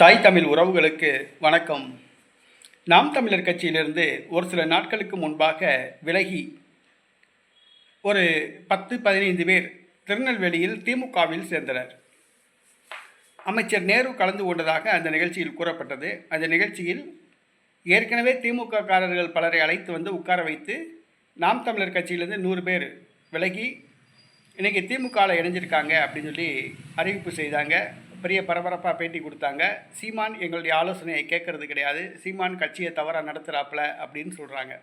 தாய் தமிழ் உறவுகளுக்கு வணக்கம். நாம் தமிழர் கட்சியிலிருந்து ஒரு சில நாட்களுக்கு முன்பாக விலகி ஒரு பத்து பதினைந்து பேர் திருநெல்வேலியில் திமுகவில் சேர்ந்தனர். அமைச்சர் நேரு கலந்து கொண்டதாக அந்த நிகழ்ச்சியில் கூறப்பட்டது. அந்த நிகழ்ச்சியில் ஏற்கனவே திமுக காரர்கள் பலரை அழைத்து வந்து உட்கார வைத்து நாம் தமிழர் கட்சியிலிருந்து நூறு பேர் விலகி இன்றைக்கி திமுகவில் இணைஞ்சிருக்காங்க அப்படின்னு சொல்லி அறிவிப்பு செய்தாங்க. பெரிய பரபரப்பாக பேட்டி கொடுத்தாங்க. சீமான் எங்களுடைய ஆலோசனையை கேட்கறது கிடையாது. சீமான் கட்சியை தவறாக நடத்துகிறாப்புல அப்படின்னு சொல்கிறாங்க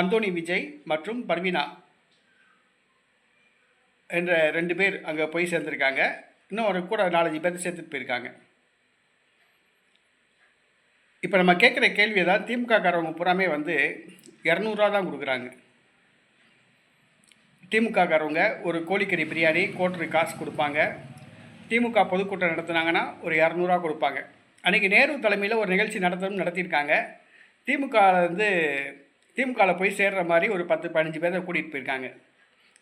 அந்தோணி விஜய் மற்றும் பர்வீனா என்ற ரெண்டு பேர் அங்கே போய் சேர்ந்துருக்காங்க. இன்னும் ஒரு கூட நாலஞ்சு பேர் சேர்த்துட்டு போயிருக்காங்க. இப்போ நம்ம கேட்குற கேள்வியை தான் திமுக காரவங்க பூராமே வந்து இரநூறுவா தான் கொடுக்குறாங்க. திமுக காரவங்க ஒரு கோழிக்கறி பிரியாணி கோட்டரு காசு கொடுப்பாங்க. திமுக பொதுக்கூட்டம் நடத்துனாங்கன்னா ஒரு இரநூறுவா கொடுப்பாங்க. அன்றைக்கி நேரு தலைமையில் ஒரு நிகழ்ச்சி நடத்தணும்னு நடத்தியிருக்காங்க. திமுக வந்து திமுகவில் போய் சேர்ற மாதிரி ஒரு பத்து பதினஞ்சு பேரை கூட்டிகிட்டு போயிருக்காங்க.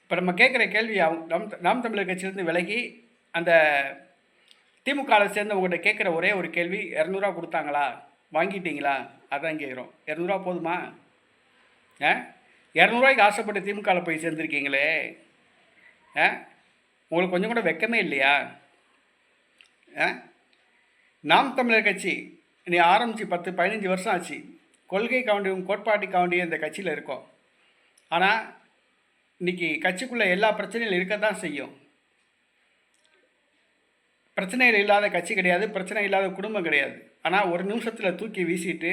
இப்போ நம்ம கேட்குற கேள்வி அவங்க நம் நாம் தமிழர் கட்சியிலேருந்து விலகி அந்த திமுகவில் சேர்ந்தவங்கள்ட்ட கேட்குற ஒரே ஒரு கேள்வி இரநூறுவா கொடுத்தாங்களா? வாங்கிட்டீங்களா? அதான் கேட்குறோம். இரநூறுவா போதுமா? ஆ? இரநூறுவாய்க்கு ஆசைப்பட்டு திமுகவில் போய் சேர்ந்துருக்கீங்களே? ஆ? உங்களுக்கு கொஞ்சம் கூட வெக்கமே இல்லையா? நாம் தமிழர் கட்சி நீ ஆரம்பித்து பத்து பதினஞ்சு வருஷம் ஆச்சு. கொள்கை கவுண்டியும் கோட்பாட்டு கவுண்டியும் இந்த கட்சியில் இருக்கோம். ஆனால் இன்னைக்கு கட்சிக்குள்ளே எல்லா பிரச்சனையும் இருக்க தான் செய்யும். பிரச்சனைகள் இல்லாத கட்சி கிடையாது பிரச்சனை இல்லாத குடும்பம் கிடையாது. ஆனால் ஒரு நிமிஷத்தில் தூக்கி வீசிட்டு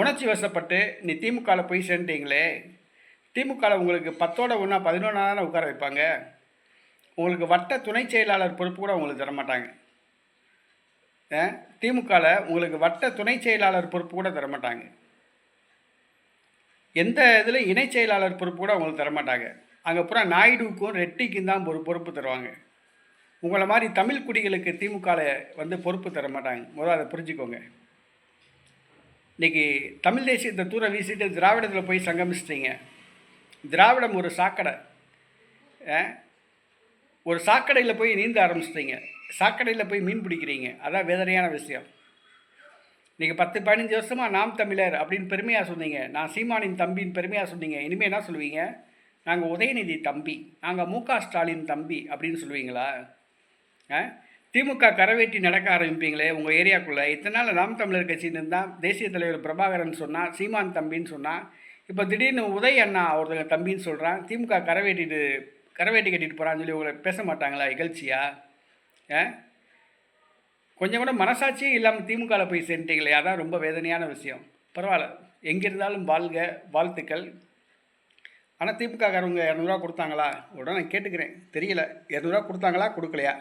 உணர்ச்சி வசப்பட்டு நீ திமுகவில் போய் சேர்ந்துட்டீங்களே. திமுகவில் உங்களுக்கு பத்தோட ஒன்றா பதினொன்றா தானே உட்கார வைப்பாங்க. உங்களுக்கு வட்ட துணை செயலாளர் பொறுப்பு கூட உங்களுக்கு தரமாட்டாங்க. திமுகவில் உங்களுக்கு வட்ட துணை செயலாளர் பொறுப்பு கூட தரமாட்டாங்க. எந்த இதில் இணை செயலாளர் பொறுப்பு கூட உங்களுக்கு தரமாட்டாங்க. அங்கே பூரா நாயுடுவுக்கும் ரெட்டிக்கும் தான் ஒரு பொறுப்பு தருவாங்க. உங்களை மாதிரி தமிழ் குடிகளுக்கு திமுகவில் வந்து பொறுப்பு தர மாட்டாங்க முதல்ல அதை புரிஞ்சுக்கோங்க. இன்றைக்கி தமிழ் தேசியத்தை தூர வீசிட்டு திராவிடத்தில் போய் சங்கமிச்சிட்டிங்க. திராவிடம் ஒரு சாக்கடை. ஒரு சாக்கடையில் போய் நீந்த ஆரம்பிச்சிட்டிங்க. சாக்கடையில் போய் மீன் பிடிக்கிறீங்க. அதான் வேதனையான விஷயம். நீங்கள் பத்து பதினஞ்சு வருஷமாக நாம் தமிழர் அப்படின்னு பெருமையாக சொன்னீங்க. நான் சீமானின் தம்பின்னு பெருமையாக சொன்னீங்க. இனிமேல் என்ன சொல்லுவீங்க? நாங்கள் உதயநிதி தம்பி நாங்கள் மு ஸ்டாலின் தம்பி அப்படின்னு சொல்லுவீங்களா? திமுக கரவேட்டி நடக்க ஆரம்பிப்பீங்களே உங்கள் ஏரியாக்குள்ளே. இத்தனை நாள் நாம் தமிழர் கட்சின்னு இருந்தால் தேசிய தலைவர் பிரபாகரன் சொன்னால் சீமான் தம்பின்னு சொன்னால் இப்போ திடீர்னு உதய் அண்ணா ஒருத்தங்க தம்பின்னு சொல்கிறான் திமுக கரவேட்டிட்டு கரவேட்டி கட்டிட்டு போகிறான்னு சொல்லி உங்களை பேச மாட்டாங்களா? இகழ்ச்சியாக கொஞ்சம் கூட மனசாட்சியே இல்லாமல் திமுகவில் போய் சேர்ந்துட்டீங்களே அதான் ரொம்ப வேதனையான விஷயம். பரவாயில்ல எங்கே இருந்தாலும் வாழ்க வாழ்த்துக்கள். ஆனால் திமுகக்காரவங்க இரநூறுவா கொடுத்தாங்களா? உடனே நான் கேட்டுக்கிறேன் தெரியல. இரநூறுவா கொடுத்தாங்களா? கொடுக்கலையா?